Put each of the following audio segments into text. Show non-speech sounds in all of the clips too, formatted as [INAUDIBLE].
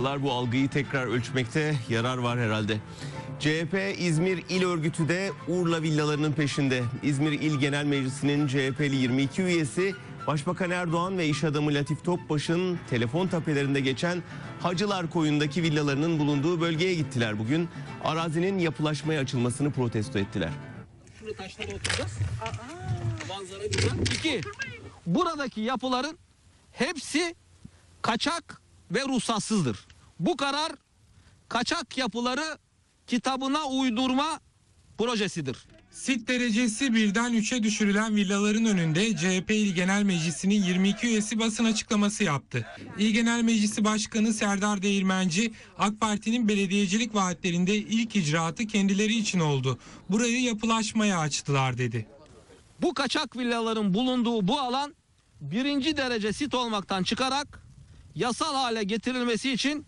Bu algıyı tekrar ölçmekte yarar var herhalde. CHP İzmir İl Örgütü de Urla villalarının peşinde. İzmir İl Genel Meclisi'nin CHP'li 22 üyesi Başbakan Erdoğan ve iş adamı Latif Topbaş'ın telefon tapelerinde geçen Hacılar Koyun'daki villalarının bulunduğu bölgeye gittiler bugün. Arazinin yapılaşmaya açılmasını protesto ettiler. Şurada taşlara oturacağız. Manzara güzel. İki, buradaki yapıların hepsi kaçak ve ruhsatsızdır. Bu karar kaçak yapıları kitabına uydurma projesidir. Sit derecesi birden 3'e düşürülen villaların önünde CHP İl Genel Meclisi'nin 22 üyesi basın açıklaması yaptı. İl Genel Meclisi Başkanı Serdar Değirmenci, AK Parti'nin belediyecilik vaatlerinde ilk icraatı kendileri için oldu. Burayı yapılaşmaya açtılar dedi. Bu kaçak villaların bulunduğu bu alan birinci derece sit olmaktan çıkarak yasal hale getirilmesi için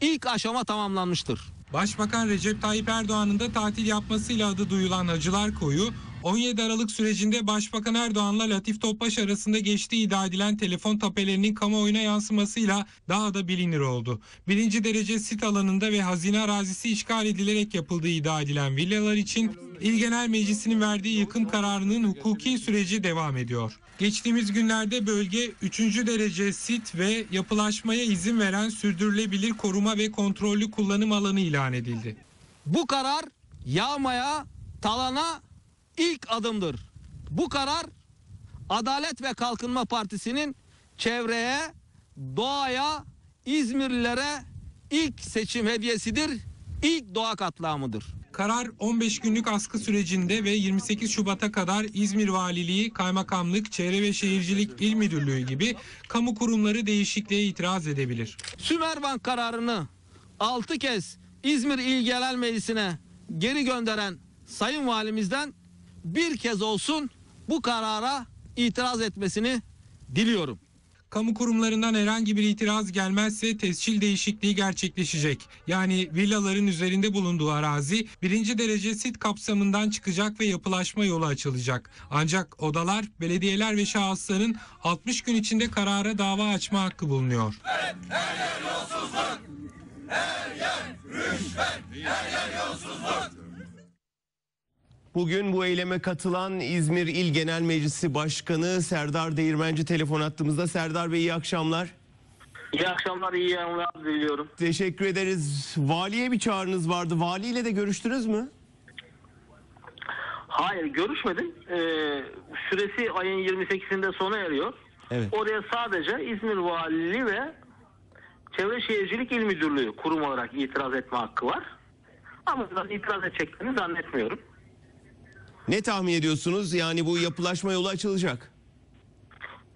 ilk aşama tamamlanmıştır. Başbakan Recep Tayyip Erdoğan'ın da tatil yapmasıyla adı duyulan Hacılar Koyu, 17 Aralık sürecinde Başbakan Erdoğan'la Latif Topbaş arasında geçtiği iddia edilen telefon tapelerinin kamuoyuna yansımasıyla daha da bilinir oldu. Birinci derece sit alanında ve hazine arazisi işgal edilerek yapıldığı iddia edilen villalar için İl Genel Meclisi'nin verdiği yıkım kararının hukuki süreci devam ediyor. Geçtiğimiz günlerde bölge 3. derece sit ve yapılaşmaya izin veren sürdürülebilir koruma ve kontrollü kullanım alanı ilan edildi. Bu karar yağmaya, talana ilk adımdır. Bu karar Adalet ve Kalkınma Partisi'nin çevreye, doğaya, İzmirlilere ilk seçim hediyesidir. İlk doğa katliamıdır. Karar 15 günlük askı sürecinde ve 28 Şubat'a kadar İzmir Valiliği, Kaymakamlık, Çevre ve Şehircilik İl Müdürlüğü gibi kamu kurumları değişikliğe itiraz edebilir. Sümerbank kararını 6 kez İzmir İl Genel Meclisi'ne geri gönderen Sayın Valimizden bir kez olsun bu karara itiraz etmesini diliyorum. Kamu kurumlarından herhangi bir itiraz gelmezse tescil değişikliği gerçekleşecek. Yani villaların üzerinde bulunduğu arazi birinci derece sit kapsamından çıkacak ve yapılaşma yolu açılacak. Ancak odalar, belediyeler ve şahısların 60 gün içinde karara dava açma hakkı bulunuyor. Bugün bu eyleme katılan İzmir İl Genel Meclisi Başkanı Serdar Değirmenci telefon attığımızda. Serdar Bey iyi akşamlar. İyi akşamlar, iyi yayınlar diliyorum. Teşekkür ederiz. Valiye bir çağrınız vardı. Valiyle de görüştünüz mü? Hayır, görüşmedim. Ee, süresi ayın 28'inde sona eriyor. Evet. Oraya sadece İzmir Valiliği ve Çevre Şehircilik İl Müdürlüğü kurum olarak itiraz etme hakkı var. Ama itiraz edeceklerini zannetmiyorum. Ne tahmin ediyorsunuz? Yani bu yapılaşma yolu açılacak.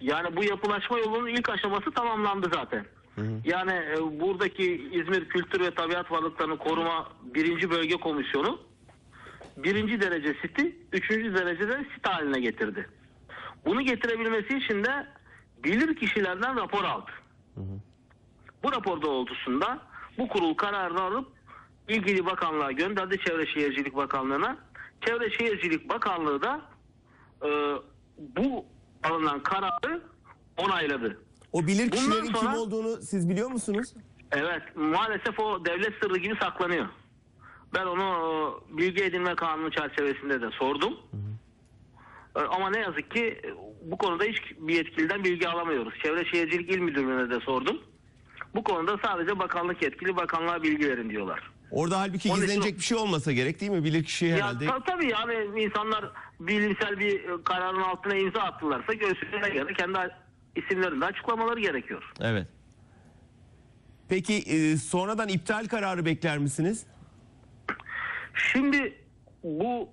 Yani bu yapılaşma yolunun ilk aşaması tamamlandı zaten. Yani e, buradaki İzmir Kültür ve Tabiat Varlıklarını Koruma Birinci Bölge Komisyonu birinci derece siti, üçüncü derecede sit haline getirdi. Bunu getirebilmesi için de bilir kişilerden rapor aldı. Bu rapor doğrultusunda bu kurul kararını alıp ilgili bakanlığa gönderdi Çevre Şehircilik Bakanlığı'na. Çevre Şehircilik Bakanlığı da e, bu alınan kararı onayladı. O bilir Bundan kişilerin sonra- kim olduğunu siz biliyor musunuz? Evet maalesef o devlet sırrı gibi saklanıyor. Ben onu e, bilgi edinme kanunu çerçevesinde de sordum. E, Ama ne yazık ki e, bu konuda hiç bir yetkiliden bilgi alamıyoruz. Çevre Şehircilik İl Müdürlüğü'ne de sordum. Bu konuda sadece bakanlık yetkili bakanlığa bilgi verin diyorlar. Orada halbuki Onun için gizlenecek bir şey olmasa gerek değil mi? Bilir kişi Ya herhalde. ta- tabii yani insanlar bilimsel bir e, kararın altına imza attılarsa göğsüne göre kendi isimlerini de açıklamaları gerekiyor. Evet. Peki e, sonradan iptal kararı bekler misiniz? Şimdi bu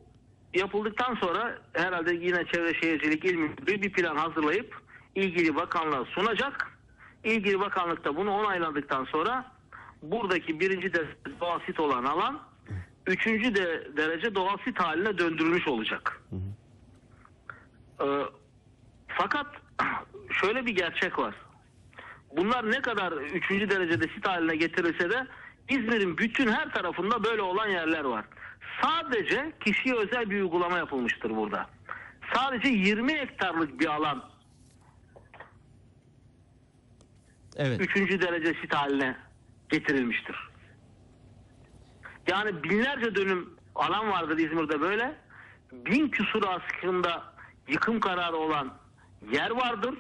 yapıldıktan sonra herhalde yine Çevre Şehircilik İl Müdürlüğü bir plan hazırlayıp ilgili bakanlığa sunacak. İlgili bakanlık da bunu onayladıktan sonra buradaki birinci derece doğal sit olan alan üçüncü de derece doğal sit haline döndürülmüş olacak. Ee, fakat [CLEARS THROAT] şöyle bir gerçek var. Bunlar ne kadar üçüncü derecede sit haline getirilse de İzmir'in bütün her tarafında böyle olan yerler var. Sadece kişiye özel bir uygulama yapılmıştır burada. Sadece 20 hektarlık bir alan Evet. üçüncü derece sit haline getirilmiştir. Yani binlerce dönüm alan vardır İzmir'de böyle. Bin küsur askında yıkım kararı olan yer vardır.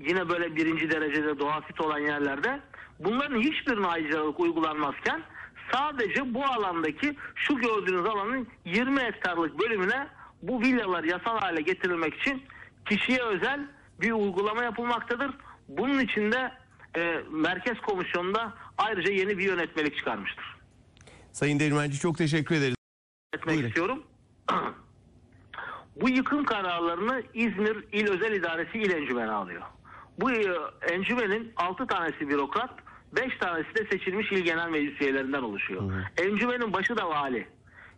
Yine böyle birinci derecede doğafit olan yerlerde. Bunların hiçbirine ayrıcalık uygulanmazken sadece bu alandaki şu gördüğünüz alanın 20 hektarlık bölümüne bu villalar yasal hale getirilmek için kişiye özel bir uygulama yapılmaktadır. Bunun için de e, Merkez Komisyonu'nda ayrıca yeni bir yönetmelik çıkarmıştır. Sayın Değirmenci çok teşekkür ederiz. Etmek Buyurun. istiyorum. [CLEARS THROAT] Bu yıkım kararlarını İzmir İl Özel İdaresi İl Encümeni alıyor. Bu e, encümenin 6 tanesi bürokrat, 5 tanesi de seçilmiş il genel meclis üyelerinden oluşuyor. Encümenin başı da vali.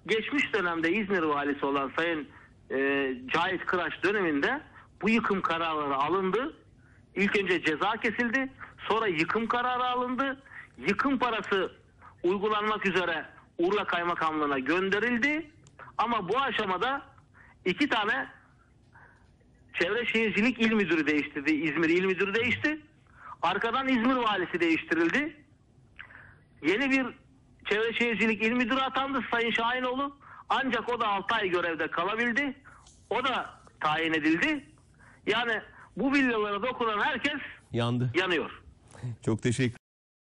Geçmiş dönemde İzmir valisi olan Sayın e, Cahit Kıraç döneminde bu yıkım kararları alındı. İlk önce ceza kesildi. Sonra yıkım kararı alındı. Yıkım parası uygulanmak üzere Urla Kaymakamlığı'na gönderildi. Ama bu aşamada iki tane Çevre Şehircilik İl Müdürü değiştirdi. İzmir İl Müdürü değişti. Arkadan İzmir Valisi değiştirildi. Yeni bir Çevre Şehircilik İl Müdürü atandı Sayın Şahinoğlu. Ancak o da 6 ay görevde kalabildi. O da tayin edildi. Yani bu villalara dokunan herkes Yandı. yanıyor. Çok teşekkür